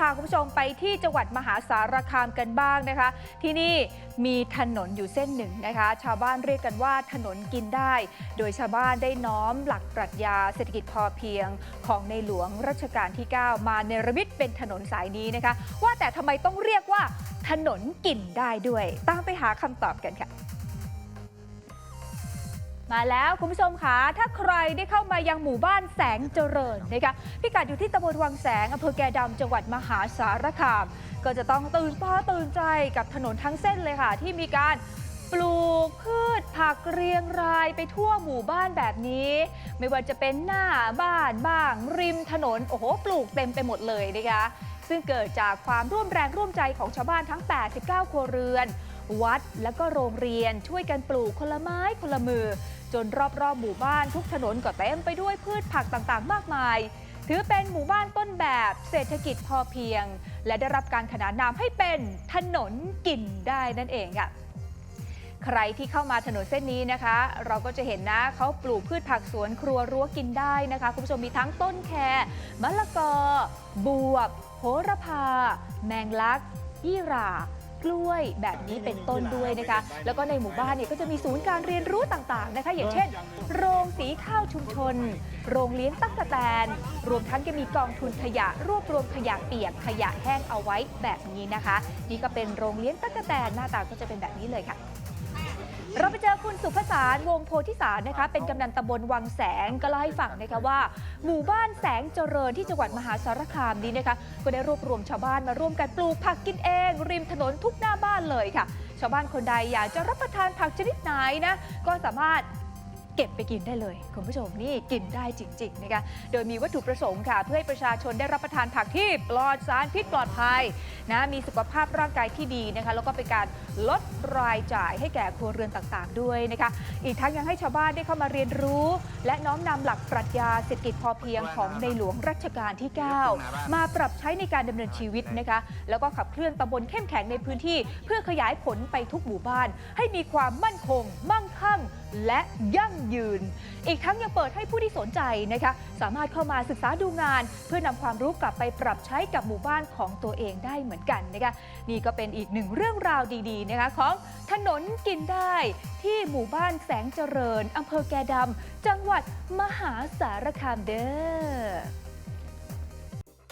พาคุณผู้ชมไปที่จังหวัดมหาสารคามกันบ้างนะคะ ที่นี่มีถนนอยู่เส้นหนึ่งนะคะ ชาวบ้านเรียกกันว่าถนนกินได้ โดยชาวบ้านได้น้อมหลักปรัชญาเศรษฐกิจพอเพียงของในหลวงรัชกาลที่ 9 มาเนรมิตเป็นถนนสายนี้นะคะ ว่าแต่ทำไมต้องเรียกว่าถนนกินได้ด้วย ตามไปหาคำตอบกันค่ะ มาแล้วคุณผู้ชมคะถ้าใครได้เข้ามายังหมู่บ้านแสงเจริญนะคะพิกัดอยู่ที่ตำบลวังแสงอำเภอแก่ดำจังหวัดมหาสารคาม ก็จะต้องตื่นตาตื่นใจกับถนนทั้งเส้นเลยค่ะ ที่มีการปลูกพืชผักเรียงรายไปทั่วหมู่บ้านแบบนี้ ไม่ว่าจะเป็นหน้าบ้านบ้าง ริมถนนโอ้โหปลูกเต็มไปหมดเลยนะคะซึ่งเกิดจากความร่วมแรงร่วมใจของชาวบ้านทั้ง 89 ครัวเรือน วัดและก็โรงเรียนช่วยกันปลูกคนละไม้คนละมือ จนรอบๆหมู่บ้านทุกถนนก็เต็มไปด้วยพืชผักต่างๆ มากมาย ถือเป็นหมู่บ้านต้นแบบเศรษฐกิจพอเพียง และได้รับการขนานนามให้เป็นถนนกินได้นั่นเองค่ะใครที่เข้ามาถนนเส้นนี้นะคะ เราก็จะเห็นนะเขาปลูกพืชผักสวนครัวรั้วกินได้นะคะ คุณผู้ชมมีทั้งต้นแครมะละกอบวบ โหระพา แมงลักยี่หร่า กล้วยแบบนี้เป็นต้นด้วยนะคะ แล้วก็ในหมู่บ้านเนี่ยก็จะมีศูนย์การเรียนรู้ต่างๆนะคะ อย่างเช่น โรงสีข้าวชุมชน โรงเลี้ยงตั๊กแตน รวมทั้งจะมีกองทุนขยะรวบรวมขยะเปียกขยะแห้งเอาไว้แบบนี้นะคะ นี่ก็เป็นโรงเลี้ยงตั๊กแตนหน้าตาก็จะเป็นแบบนี้เลยค่ะ สุภสารวงโพธิสารนะคะ เป็นกำนันตำบลวังแสงก็เล่าให้ฟังนะคะว่า หมู่บ้านแสงเจริญที่จังหวัดมหาสารคามนี้นะคะก็ได้รวบรวมชาวบ้านมาร่วมกันปลูกผักกินเอง ริมถนนทุกหน้าบ้านเลยค่ะ ชาวบ้านคนใดอยากจะรับประทานผักชนิดไหนนะก็สามารถเก็บไปกินได้เลยคุณผู้ชมนี่กินได้จริงๆนะคะโดยมีวัตถุประสงค์ค่ะ เพื่อให้ประชาชนได้รับประทานผักที่ปลอดสารพิษปลอดภัยนะมีสุขภาพร่างกายที่ดีนะคะแล้วก็เป็นการลดรายจ่ายให้แก่ครัวเรือนต่างๆ ด้วยนะคะอีกทั้งยังให้ชาวบ้านได้เข้ามาเรียนรู้ และน้อมนำหลักปรัชญาเศรษฐกิจพอเพียงของในหลวงรัชกาลที่ 9 มาปรับใช้ในการดำเนินชีวิตนะคะแล้วก็ขับเคลื่อนตำบลเข้มแข็งในพื้นที่ เพื่อขยายผลไปทุกหมู่บ้าน ให้มีความมั่นคงมั่ง คั่งและยั่งยืน อีกทั้งยังเปิดให้ผู้ที่สนใจนะคะสามารถเข้ามาศึกษาดูงาน เพื่อนำความรู้กลับไปปรับใช้กับหมู่บ้านของตัวเองได้เหมือนกันนะคะนี่ก็เป็นอีกหนึ่งเรื่องราวดีๆนะคะของถนนกินได้ที่หมู่บ้านแสงเจริญอำเภอแกดำจังหวัดมหาสารคามเด้อ